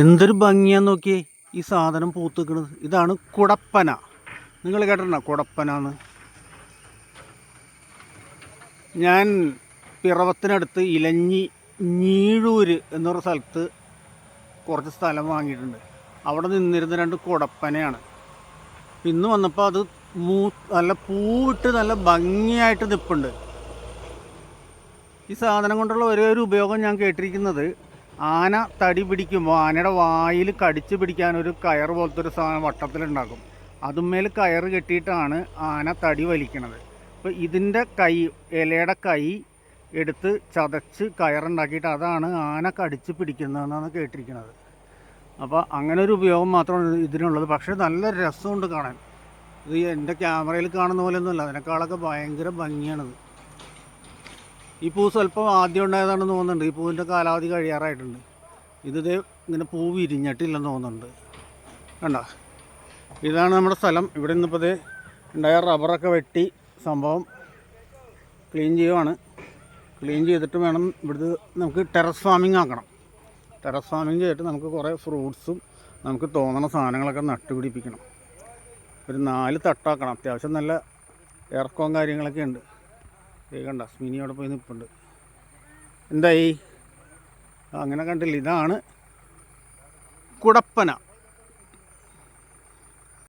എന്തൊരു ഭംഗിയാന്ന് നോക്കിയേ. ഈ സാധനം പൂത്തുക്കണത്. ഇതാണ് കുടപ്പന. നിങ്ങൾ കേട്ടിട്ടുണ്ടോ കുടപ്പന എന്ന് ഞാൻ പിറവത്തിനടുത്ത് ഇലഞ്ഞി ഞീഴൂര് എന്നൊരു സ്ഥലത്ത് കുറച്ച് സ്ഥലം വാങ്ങിയിട്ടുണ്ട്. അവിടെ നിന്നിരുന്ന രണ്ട് കുടപ്പനയാണ്. ഇന്ന് വന്നപ്പോൾ അത് മൂ നല്ല പൂവിട്ട് നല്ല ഭംഗിയായിട്ട് നിൽപ്പുണ്ട് ഈ സാധനം കൊണ്ടുള്ള ഒരേ ഒരു ഉപയോഗം ഞാൻ കേട്ടിരിക്കുന്നത് ആന തടി പിടിക്കുമ്പോൾ ആനയുടെ വായിൽ കടിച്ചു പിടിക്കാൻ ഒരു കയർ പോലത്തെ ഒരു സാധനം വട്ടത്തിലുണ്ടാക്കും. അതുമേൽ കയർ കെട്ടിയിട്ടാണ് ആന തടി വലിക്കണത്. അപ്പോൾ ഇതിന്റെ കൈ ഇലയുടെ കൈ എടുത്ത് ചതച്ച് കയറുണ്ടാക്കിയിട്ട് അതാണ് ആന കടിച്ച് പിടിക്കുന്നതെന്നാണ് കേട്ടിരിക്കുന്നത്. അപ്പോൾ അങ്ങനെ ഒരു ഉപയോഗം മാത്രമാണ് ഇതിനുള്ളത്. പക്ഷേ നല്ല രസമുണ്ട് കാണാൻ. ഇത് എന്റെ ക്യാമറയിൽ കാണുന്ന പോലെയൊന്നുമല്ല. അതിനേക്കാളൊക്കെ ഭയങ്കര ഭംഗിയാണിത്. ഈ പൂ സ്വല്പം ആദ്യം ഉണ്ടായതാണെന്ന് തോന്നുന്നുണ്ട്. ഈ പൂവിന്റെ കാലാവധി കഴിയാറായിട്ടുണ്ട്. ഇത് ഇങ്ങനെ പൂ വിരിഞ്ഞിട്ടില്ലെന്ന് തോന്നുന്നുണ്ട്. കണ്ട? ഇതാണ് നമ്മുടെ സ്ഥലം. ഇവിടെ നിന്നിപ്പോൾ ഉണ്ടായ റബ്ബറൊക്കെ വെട്ടി സംഭവം ക്ലീൻ ചെയ്യുവാണ്. ക്ലീൻ ചെയ്തിട്ട് വേണം ഇവിടുത്തെ നമുക്ക് ടെറസ് ഫാമിംഗ് ആക്കണം. ടെറസ് ഫാമിംഗ് ചെയ്തിട്ട് നമുക്ക് കുറേ ഫ്രൂട്ട്സും നമുക്ക് തോന്നണ സാധനങ്ങളൊക്കെ നട്ടുപിടിപ്പിക്കണം. ഒരു നാല് തട്ടാക്കണം. അത്യാവശ്യം നല്ല ഇറക്കവും കാര്യങ്ങളൊക്കെ ഉണ്ട്. കണ്ട? സ്മിനി അവിടെ പോയി നിൽപ്പുണ്ട് എന്തായി? അങ്ങനെ കണ്ടില്ല. ഇതാണ് കുടപ്പന.